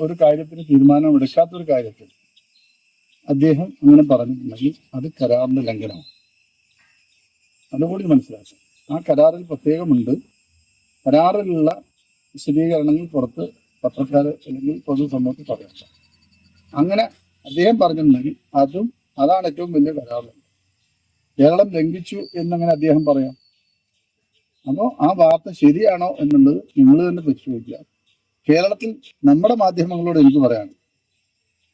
ഒരു കാര്യത്തിന് തീരുമാനമെടുക്കാത്ത ഒരു കാര്യത്തിൽ അദ്ദേഹം അങ്ങനെ പറഞ്ഞിട്ടുണ്ടെങ്കിൽ അത് കരാറിന്റെ ലംഘനമാണ്. അതുകൂടി മനസ്സിലാക്കാം. ആ കരാറിൽ പ്രത്യേകമുണ്ട്. കരാറിലുള്ള വിശദീകരണങ്ങൾ പുറത്ത് പത്രക്കാർ അല്ലെങ്കിൽ പൊതുസമൂഹത്തിൽ പറയാം. അങ്ങനെ അദ്ദേഹം പറഞ്ഞിട്ടുണ്ടെങ്കിൽ അതും അതാണ് ഏറ്റവും വലിയ കരാർ കേരളം ലംഘിച്ചു എന്നങ്ങനെ അദ്ദേഹം പറയാം. അപ്പോൾ ആ വാർത്ത ശരിയാണോ എന്നുള്ളത് നിങ്ങൾ തന്നെ പരിശോധിക്കുക. കേരളത്തിൽ നമ്മുടെ മാധ്യമങ്ങളോട് എനിക്ക് പറയാണ്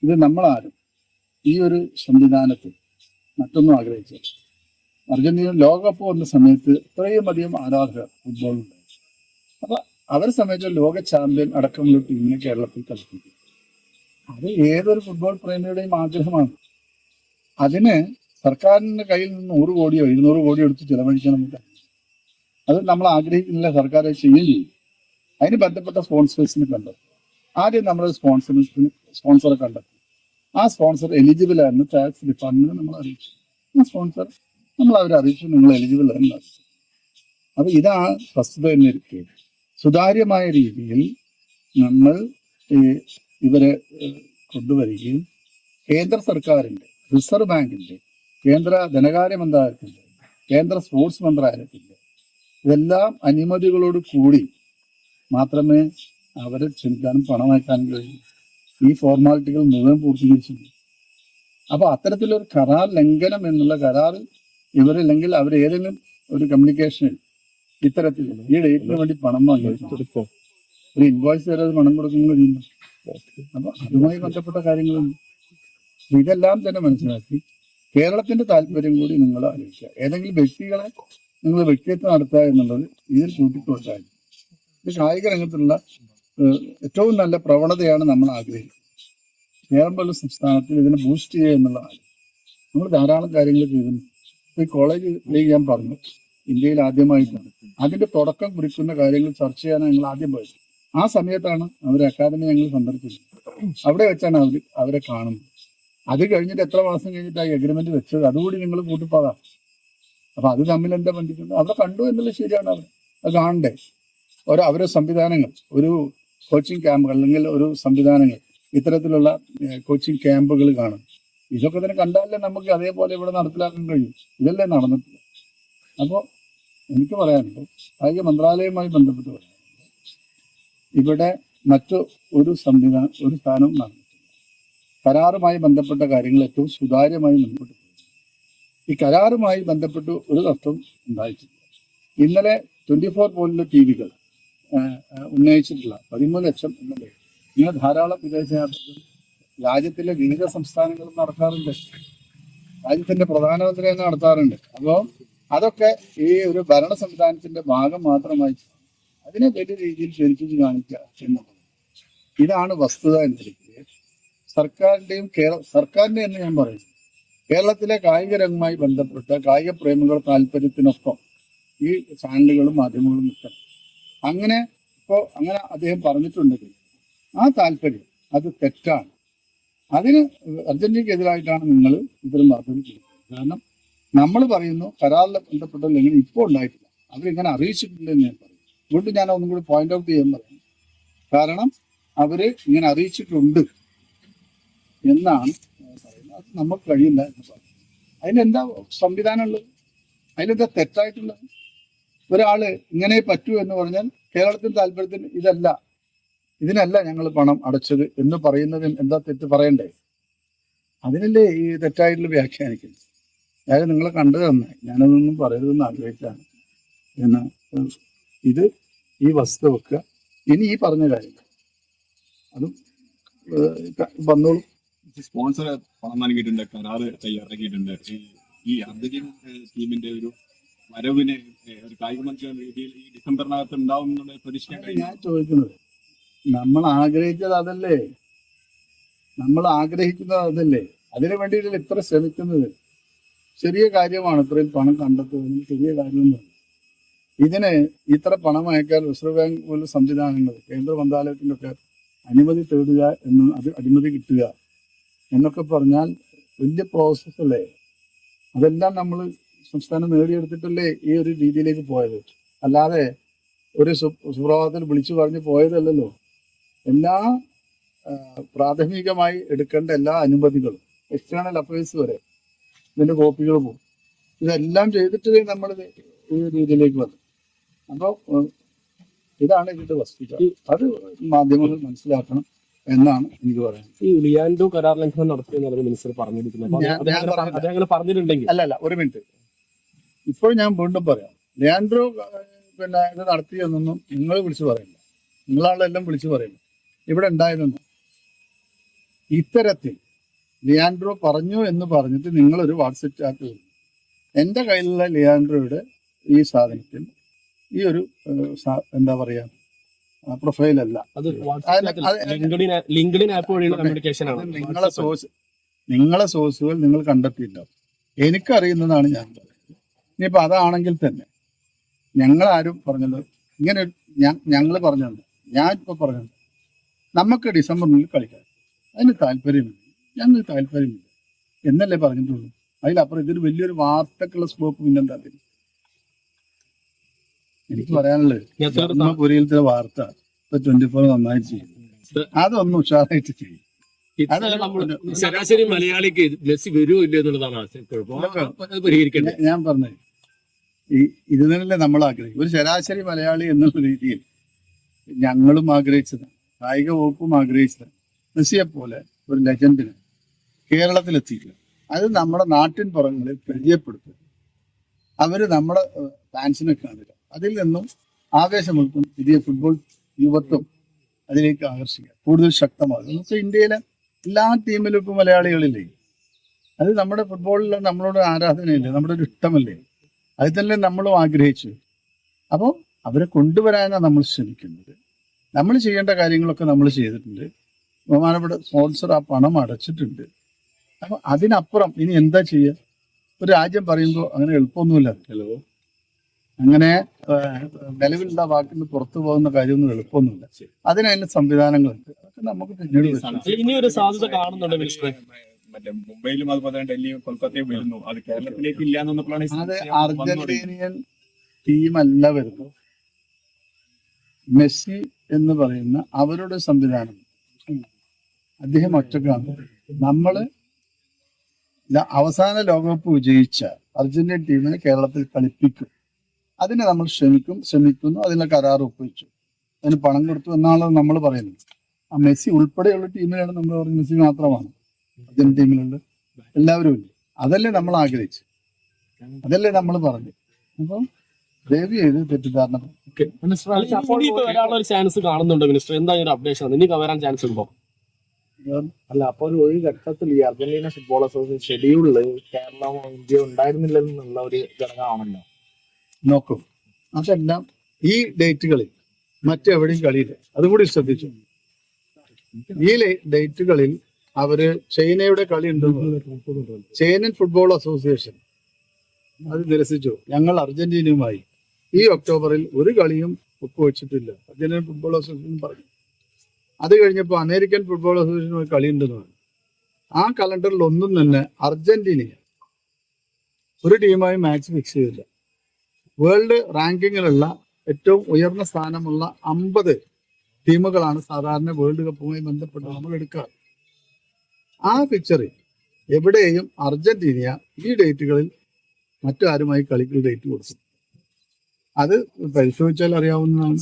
ഇത് നമ്മളാരും ഈ ഒരു സംവിധാനത്തിൽ മറ്റൊന്നും ആഗ്രഹിച്ചു അർജന്റീന ലോകകപ്പ് വന്ന സമയത്ത് ഇത്രയും അധികം ആരാധകർ ഫുട്ബോളുണ്ടായി അപ്പൊ അവരെ സമയത്ത് ലോക ചാമ്പ്യൻ അടക്കമുള്ള ടീമിനെ കേരളത്തിൽ കളിപ്പിക്കും. അത് ഏതൊരു ഫുട്ബോൾ പ്രേമിയുടെയും ആഗ്രഹമാണ്. അതിന് സർക്കാരിന്റെ കയ്യിൽ നിന്ന് നൂറ് കോടിയോ ഇരുന്നൂറ് കോടിയോ എടുത്ത് ചിലവഴിക്കണമെന്നില്ല അത് നമ്മൾ ആഗ്രഹിക്കുന്നില്ല സർക്കാർ ചെയ്യുകയും ചെയ്യും. അതിന് ബന്ധപ്പെട്ട സ്പോൺസേഴ്സിനെ കണ്ടെത്തും ആദ്യം നമ്മൾ സ്പോൺസർഷിപ്പിന് സ്പോൺസറെ കണ്ടെത്തും. ആ സ്പോൺസർ എലിജിബിൾ ആയിരുന്നു ടാക്സ് ഡിപ്പാർട്ട്മെന്റ് നമ്മൾ അറിയിച്ചു. ആ സ്പോൺസർ നമ്മൾ അവരെ അറിയിച്ചു നിങ്ങൾ എലിജിബിൾ ആണെന്ന് അറിയിച്ചു. അപ്പൊ ഇതാണ് വസ്തുത എന്നിരിക്കെ സുതാര്യമായ രീതിയിൽ നമ്മൾ ഈ ഇവരെ കൊണ്ടുവരികയും കേന്ദ്ര സർക്കാരിന്റെ റിസർവ് ബാങ്കിന്റെ കേന്ദ്ര ധനകാര്യ മന്ത്രാലയത്തിന്റെ കേന്ദ്ര സ്പോർട്സ് മന്ത്രാലയത്തിന്റെ ഇതെല്ലാം അനുമതികളോട് കൂടി മാത്രമേ അവരെ ക്ഷണിക്കാനും പണമാക്കാനും കഴിയൂ. ഈ ഫോർമാലിറ്റികൾ മുഴുവൻ പൂർത്തീകരിച്ചിട്ടുണ്ട്. അപ്പൊ അത്തരത്തിലൊരു കരാർ ലംഘനം എന്നുള്ള കരാറിൽ ഇവരില്ലെങ്കിൽ അവർ ഏതെങ്കിലും ഒരു കമ്മ്യൂണിക്കേഷനിൽ ഇത്തരത്തിലുള്ള ഈ ഡേറ്റിന് വേണ്ടി പണം വാങ്ങി ഒരു ഇൻവോയ്സ് തരാതെ പണം കൊടുക്കുന്ന കഴിയുന്നു അപ്പൊ അതുമായി ബന്ധപ്പെട്ട കാര്യങ്ങളുണ്ട് ഇതെല്ലാം തന്നെ മനസ്സിലാക്കി കേരളത്തിന്റെ താല്പര്യം കൂടി നിങ്ങൾ ആലോചിക്കുക. ഏതെങ്കിലും വ്യക്തികളെ നിങ്ങൾ വ്യക്തിത്വം നടത്തുക എന്നുള്ളത് ഇതിൽ ഇത് കായിക രംഗത്തുള്ള ഏറ്റവും നല്ല പ്രവണതയാണ് നമ്മൾ ആഗ്രഹിക്കുന്നത്. കേരളം പോലെ സംസ്ഥാനത്തിൽ ഇതിനെ ബൂസ്റ്റ് ചെയ്യുക എന്നുള്ളതാണ് നമ്മൾ ധാരാളം കാര്യങ്ങൾ ചെയ്തിട്ടുണ്ട്. ഇപ്പൊ ഈ ലീഗ് ഞാൻ പറഞ്ഞു. ഇന്ത്യയിൽ ആദ്യമായിട്ടാണ്. അതിന്റെ തുടക്കം കുറിക്കുന്ന കാര്യങ്ങൾ ചർച്ച ചെയ്യാനാണ് ഞങ്ങൾ ആദ്യം പോയത്. ആ സമയത്താണ് അവർ അക്കാദമി ഞങ്ങൾ സന്ദർശിച്ചത്. അവിടെ വെച്ചാണ് അവർ അവരെ കാണുന്നത്. അത് കഴിഞ്ഞിട്ട് എത്ര മാസം കഴിഞ്ഞിട്ട് ആ എഗ്രിമെന്റ് വെച്ചത്? അതുകൂടി നിങ്ങൾ കൂട്ടിപ്പോകാം അപ്പൊ അത് തമ്മിൽ എന്താ ബന്ധിക്കുന്നത് അവിടെ കണ്ടു എന്നുള്ളത് ശരിയാണ് അവർ അത് കാണണ്ടേ? ഓരോ അവരെ സംവിധാനങ്ങൾ ഒരു കോച്ചിങ് ക്യാമ്പുകൾ അല്ലെങ്കിൽ ഒരു സംവിധാനങ്ങൾ ഇത്തരത്തിലുള്ള കോച്ചിങ് ക്യാമ്പുകൾ കാണും. ഇതൊക്കെ തന്നെ കണ്ടാലേ നമുക്ക് അതേപോലെ ഇവിടെ നടപ്പിലാക്കാൻ കഴിയും. ഇതല്ലേ നടന്നിട്ടില്ല അപ്പോൾ എനിക്ക് പറയാനുണ്ട് കായിക മന്ത്രാലയവുമായി ബന്ധപ്പെട്ട് പറയാനുണ്ട് ഇവിടെ മറ്റു ഒരു സംവിധാനം ഒരു സ്ഥാനവും നടന്നിട്ടില്ല. കരാറുമായി ബന്ധപ്പെട്ട കാര്യങ്ങൾ ഏറ്റവും സുതാര്യമായി മുൻപോട്ട് ഈ കരാറുമായി ബന്ധപ്പെട്ട് ഒരു തത്വം ഉണ്ടായിട്ടില്ല. ഇന്നലെ ട്വന്റി ഫോർ പോലുള്ള ടി വികൾ ഉന്നയിച്ചിട്ടുള്ള പതിമൂന്ന് ലക്ഷം എന്നുള്ളത് ഇങ്ങനെ ധാരാളം വിദേശയാത്രകൾ രാജ്യത്തിലെ വിവിധ സംസ്ഥാനങ്ങളിൽ നടക്കാറുണ്ട്. രാജ്യത്തിന്റെ പ്രധാനമന്ത്രി തന്നെ നടത്താറുണ്ട്. അപ്പോൾ അതൊക്കെ ഈ ഒരു ഭരണ സംവിധാനത്തിന്റെ ഭാഗം മാത്രമായി അതിനെ വലിയ രീതിയിൽ ചുരുക്കിച്ച് കാണിക്കുക എന്നുള്ളത്. ഇതാണ് വസ്തുത എന്നിരിക്കുന്നത് സർക്കാരിന്റെയും കേരള സർക്കാരിന്റെ എന്ന് ഞാൻ പറയുന്നു. കേരളത്തിലെ കായിക രംഗവുമായി ബന്ധപ്പെട്ട കായിക പ്രേമികളുടെ താല്പര്യത്തിനൊപ്പം ഈ ചാനലുകളും മാധ്യമങ്ങളും നിൽക്കണം. അങ്ങനെ ഇപ്പോ അങ്ങനെ അദ്ദേഹം പറഞ്ഞിട്ടുണ്ടെങ്കിൽ ആ താല്പര്യം അത് തെറ്റാണ്. അതിന് അർജന്റീനക്കെതിരായിട്ടാണ് നിങ്ങൾ ഇത്തരം വാർത്തകൾ ചെയ്യുന്നത്. കാരണം നമ്മൾ പറയുന്നു കരാറിലെ ബന്ധപ്പെട്ട ലംഘനം ഇപ്പോൾ ഉണ്ടായിട്ടില്ല. അവരിങ്ങനെ അറിയിച്ചിട്ടുണ്ട് എന്ന് ഞാൻ പറയും. അതുകൊണ്ട് ഞാൻ ഒന്നും കൂടി പോയിന്റ് ഔട്ട് ചെയ്യാൻ പറയും. കാരണം അവർ ഇങ്ങനെ അറിയിച്ചിട്ടുണ്ട് എന്നാണ് പറയുന്നത്. അത് നമുക്ക് കഴിയില്ല എന്ന് പറയുന്നത്. അതിനെന്താ സംവിധാനം ഉള്ളത്? അതിലെന്താ തെറ്റായിട്ടുള്ളത്? ഒരാൾ ഇങ്ങനെ പറ്റൂ എന്ന് പറഞ്ഞാൽ കേരളത്തിന്റെ താല്പര്യത്തിന് ഇതല്ല. ഇതിനല്ല ഞങ്ങൾ പണം അടച്ചത് എന്ന് പറയുന്നതിൽ എന്താ തെറ്റ് പറയണ്ടേ? അതിനല്ലേ ഈ തെറ്റായിട്ടുള്ള വ്യാഖ്യാനിക്കുന്നത്? അതായത് നിങ്ങളെ കണ്ടു തന്നെ ഞാനതൊന്നും പറയരുതെന്ന് ആഗ്രഹിച്ചാണ് എന്ന് ഇത് ഈ വസ്തു വെക്കുക ഇനി ഈ പറഞ്ഞ കാര്യം അതും വന്നോളൂ. സ്പോൺസർ പണം നൽകിയിട്ടുണ്ട് കരാറ് തയ്യാറാക്കിയിട്ടുണ്ട്. ഈ- ഏഹ്, ടീമിന്റെ ഒരു വരവിന് ഒരു കായിക എന്ന രീതിയിൽ ഈ ഡിസംബറിനകത്ത് ഉണ്ടാവും എന്നുള്ള പ്രതീക്ഷിക്കാൻ ഞാൻ ചോദിക്കുന്നത്. നമ്മൾ ആഗ്രഹിച്ചത് അതല്ലേ? നമ്മൾ ആഗ്രഹിക്കുന്നത് അതല്ലേ? അതിനു വേണ്ടിയിട്ടല്ലേ ഇത്ര ശ്രമിക്കുന്നത്? ചെറിയ കാര്യമാണ് ഇത്രയും പണം കണ്ടെത്തുന്നത്. ചെറിയ കാര്യമൊന്നും ഇതിന് ഇത്ര പണം അയക്കാൻ റിസർവ് ബാങ്ക് പോലുള്ള സംവിധാനങ്ങൾ കേന്ദ്ര മന്ത്രാലയത്തിന്റെ ഒക്കെ അനുമതി തേടുക എന്ന് അത് അനുമതി കിട്ടുക എന്നൊക്കെ പറഞ്ഞാൽ വലിയ പ്രോസസ്സല്ലേ അതെല്ലാം നമ്മൾ സംസ്ഥാനം നേടിയെടുത്തിട്ടല്ലേ ഈ ഒരു രീതിയിലേക്ക് പോയത്? അല്ലാതെ ഒരു സുപ്രഭാതത്തിൽ വിളിച്ചു പറഞ്ഞ് പോയതല്ലല്ലോ. എല്ലാ പ്രാഥമികമായി എടുക്കേണ്ട എല്ലാ അനുമതികളും എക്സ്റ്റേണൽ അഫയേഴ്സ് വരെ ഇതിന്റെ കോപ്പികൾ പോകും. ഇതെല്ലാം ചെയ്തിട്ട് നമ്മൾ ഈ രീതിയിലേക്ക് വന്നു അപ്പോൾ ഇതാണ് ഇതിന്റെ വസ്തുത. അത് മാധ്യമങ്ങൾ മനസ്സിലാക്കണം എന്നാണ് എനിക്ക് പറയുന്നത് ഈ ലിയാൻഡോ കരാർ ലംഘനം പറഞ്ഞ മിനിസ്റ്റർ പറഞ്ഞിരിക്കുന്നത്. പറഞ്ഞിട്ടുണ്ടെങ്കിൽ അല്ല അല്ല ഒരു മിനിറ്റ്. ഇപ്പോൾ ഞാൻ വീണ്ടും പറയാം. ലിയാൻഡ്രോ പിന്നെ ഇത് നടത്തിയെന്നൊന്നും നിങ്ങൾ വിളിച്ചു പറയില്ല. നിങ്ങളാളെല്ലാം വിളിച്ചു പറയുന്നു ഇവിടെ ഉണ്ടായതെന്നും. ഇത്തരത്തിൽ ലിയാൻഡ്രോ പറഞ്ഞു എന്ന് പറഞ്ഞിട്ട് നിങ്ങളൊരു വാട്സപ്പ് ചാറ്റ് ചെയ്തു എന്റെ കയ്യിലുള്ള ലിയാൻഡ്രോയുടെ ഈ സാധനത്തിൽ ഈ ഒരു എന്താ പറയാ പ്രൊഫൈലല്ല. നിങ്ങളെ സോഴ്സ് നിങ്ങളെ സോഴ്സുകൾ നിങ്ങൾ കണ്ടെത്തിയിട്ടുണ്ടാവും എനിക്കറിയുന്നതാണ് ഞാൻ. പറയുന്നത് ഇനിയിപ്പോ അതാണെങ്കിൽ തന്നെ ഞങ്ങളാരും പറഞ്ഞത് ഇങ്ങനെ ഞങ്ങൾ പറഞ്ഞത് ഞാൻ ഇപ്പോൾ പറഞ്ഞത് നമുക്ക് ഡിസംബറിൽ കളിക്കാം. അതിന് താല്പര്യമില്ല. ഞങ്ങൾക്ക് താല്പര്യമില്ല. എന്നല്ലേ പറഞ്ഞിട്ടുള്ളൂ? അതിലപ്പുറം ഇതൊരു വലിയൊരു വാർത്തക്കുള്ള സ്കോപ്പ് പിന്നെന്താ? എനിക്ക് പറയാനുള്ളത് പുരിയിലത്തെ വാർത്ത ഇപ്പൊ ട്വന്റി ഫോർ നന്നായി ചെയ്യും. അതൊന്നും ഉഷാറായിട്ട് ചെയ്യും. ശരാശരി മലയാളിക്ക് മെസ്സി വരുമോ എന്നുള്ളതാണ് ഞാൻ- ഞാൻ പറഞ്ഞത് ഇത് തന്നെയല്ലേ നമ്മൾ ആഗ്രഹിക്കും ഒരു ശരാശരി മലയാളി എന്നുള്ള രീതിയിൽ ഞങ്ങളും ആഗ്രഹിച്ചതാണ്. കായിക വകുപ്പും ആഗ്രഹിച്ചതാണ്. മെസ്സിയെ പോലെ ഒരു ലെജൻഡിന് കേരളത്തിലെത്തിക്കുക. അത് നമ്മുടെ നാട്ടിൻ പുറങ്ങളിൽ പരിചയപ്പെടുത്തുക. അവർ നമ്മുടെ ഫാൻസിനെ കാണുക. അതിൽ നിന്നും ആവേശം ഉൾക്കും പുതിയ ഫുട്ബോൾ യുവത്വം അതിലേക്ക് ആകർഷിക്കുക. കൂടുതൽ ശക്തമാകും നമുക്ക് ഇന്ത്യയിലെ എല്ലാ ടീമിലും ഇപ്പം മലയാളികളില്ലേ? അത് നമ്മുടെ ഫുട്ബോളിൽ നമ്മളോട് ആരാധനയില്ലേ? നമ്മുടെ ഒരു ഇഷ്ടമല്ലേ? അത് തന്നെ നമ്മളും ആഗ്രഹിച്ചു അപ്പോൾ അവരെ കൊണ്ടുവരാനാണ് നമ്മൾ ശ്രമിക്കുന്നത്. നമ്മൾ ചെയ്യേണ്ട കാര്യങ്ങളൊക്കെ നമ്മൾ ചെയ്തിട്ടുണ്ട്. ബഹുമാനപ്പെട്ട സ്പോൺസർ ആ പണം അടച്ചിട്ടുണ്ട്. അപ്പൊ അതിനപ്പുറം ഇനി എന്താ ചെയ്യുക? ഒരു രാജ്യം പറയുമ്പോൾ അങ്ങനെ എളുപ്പമൊന്നുമില്ല. ഹലോ? അങ്ങനെ നിലവിലുള്ള വാക്കിന് പുറത്തു പോകുന്ന കാര്യമൊന്നും എളുപ്പമൊന്നുമില്ല. അതിനതിന് സംവിധാനങ്ങളുണ്ട്. അതൊക്കെ നമുക്ക് പിന്നീട് ഇനി ഒരു സാധ്യത കാണുന്നുണ്ട് മറ്റേ മുംബൈയിലും അതുപോലെ തന്നെ ഡൽഹിയും കൊൽക്കത്തയും വരുന്നു. അത് കേരളത്തിലേക്ക് ഇല്ല എന്നപ്പോഴാണ് അത്. അർജന്റീനിയൻ ടീമല്ല വരുന്നത്. മെസ്സി എന്ന് പറയുന്ന അവരുടെ സംവിധാനം. അദ്ദേഹം ഒറ്റക്കാണ്. നമ്മൾ അവസാന ലോകകപ്പ് വിജയിച്ച അർജന്റീൻ ടീമിനെ കേരളത്തിൽ കളിപ്പിക്കും. അതിനെ നമ്മൾ ശ്രമിക്കും ശ്രമിക്കുന്നു അതിനുള്ള കരാർ ഒപ്പുവെച്ചു അതിന് പണം കൊടുത്തു എന്നാണ് നമ്മൾ പറയുന്നത്. ആ മെസ്സി ഉൾപ്പെടെയുള്ള ടീമിലാണ് നമ്മൾ പറയുന്നത്. മെസ്സി മാത്രമാണ്. ടീമിലുണ്ട് എല്ലാവരും ഇല്ല അതല്ലേ നമ്മൾ ആഗ്രഹിച്ചു അതല്ലേ നമ്മൾ പറഞ്ഞു അപ്പം ദയവ് ചെയ്ത് തെറ്റിദ്ധാരണ ഇനിയിപ്പോ വരാനുള്ള ഒരു ചാൻസ് കാണുന്നുണ്ടോ മിനിസ്റ്റർ എന്താ ഒരു അപ്ഡേഷൻ ഇനി വരാൻ ചാൻസ് ഉണ്ടോ? അല്ല അപ്പൊ ഒരു ഒരു ഘട്ടത്തിൽ ഈ അർജന്റീന ഫുട്ബോൾ അസോസിയേഷൻ ഷെഡ്യൂളിൽ കേരളം ഇന്ത്യ ഉണ്ടായിരുന്നില്ലെന്നുള്ള ഒരു ഘടകമാണല്ലോ നോക്കും. അതെല്ലാം ഈ ഡേറ്റുകളിൽ മറ്റെവിടെയും കളിയില്ല. അതുകൂടി ശ്രദ്ധിച്ചു. ഈ ഡേറ്റുകളിൽ അവർ ചൈനയുടെ കളി ഉണ്ടെന്ന് ചൈനൻ ഫുട്ബോൾ അസോസിയേഷൻ. അത് നിരസിച്ചു. ഞങ്ങൾ അർജന്റീനയുമായി. ഈ ഒക്ടോബറിൽ ഒരു കളിയും ഒപ്പുവെച്ചിട്ടില്ല. അർജന്റീന ഫുട്ബോൾ അസോസിയേഷൻ പറഞ്ഞു. അത് കഴിഞ്ഞപ്പോൾ അമേരിക്കൻ ഫുട്ബോൾ അസോസിയേഷൻ ഒരു കളി ഉണ്ടെന്ന് പറഞ്ഞു. ആ കലണ്ടറിൽ ഒന്നും തന്നെ അർജന്റീനയെ ഒരു ടീമായി മാച്ച് ഫിക്സ് ചെയ്തില്ല. വേൾഡ് റാങ്കിങ്ങിലുള്ള ഏറ്റവും ഉയർന്ന സ്ഥാനമുള്ള അമ്പത് ടീമുകളാണ് സാധാരണ വേൾഡ് കപ്പുമായി ബന്ധപ്പെട്ട് നമ്മൾ എടുക്കാറ്. ആ പിക്ചറിൽ എവിടെയും അർജന്റീനിയ ഈ ഡേറ്റുകളിൽ മറ്റാരുമായി കളിക്കുന്ന ഡേറ്റ് കൊടുത്തു. അത് പരിശോധിച്ചാൽ അറിയാവുന്നതാണ്.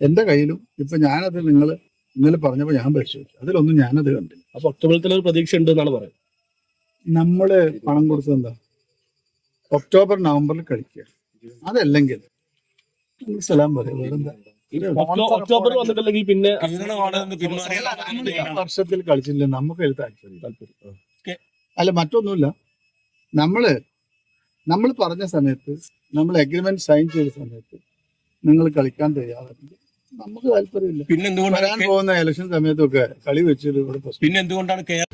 എന്റെ കയ്യിലും ഇപ്പൊ ഞാനത് നിങ്ങൾ ഇന്നലെ പറഞ്ഞപ്പോൾ ഞാൻ പരിശോധിച്ചു. അതിലൊന്നും ഞാനത് കണ്ടില്ല. അപ്പൊ ഒക്ടോബറിൽ ഒരു പ്രതീക്ഷ ഉണ്ട് എന്നാണ് പറയുന്നത്. നമ്മൾ പണം കൊടുത്തത് എന്താ? ഒക്ടോബർ നവംബറിൽ കളിക്കുക. അതല്ലെങ്കിൽ സ്ഥലം സലാം പറയാം വേറെന്താ? ഒക്ടോബർ വന്നിട്ടില്ലെങ്കിൽ പിന്നെ വർഷത്തിൽ കളിച്ചില്ല. നമുക്ക് അതിൽ താല്പര്യം. അല്ല മറ്റൊന്നുമില്ല. നമ്മൾ നമ്മൾ പറഞ്ഞ സമയത്ത് നമ്മൾ അഗ്രിമെന്റ് സൈൻ ചെയ്ത സമയത്ത് നിങ്ങൾ കളിക്കാൻ തയ്യാറാണെങ്കിൽ നമുക്ക് താല്പര്യമില്ല. പിന്നെ എന്തുകൊണ്ടാണ് വരാൻ പോകുന്ന ഇലക്ഷൻ സമയത്തൊക്കെ കളി വെച്ചിട്ട് ഇവിടെ പിന്നെ എന്തുകൊണ്ടാണ് കേരളം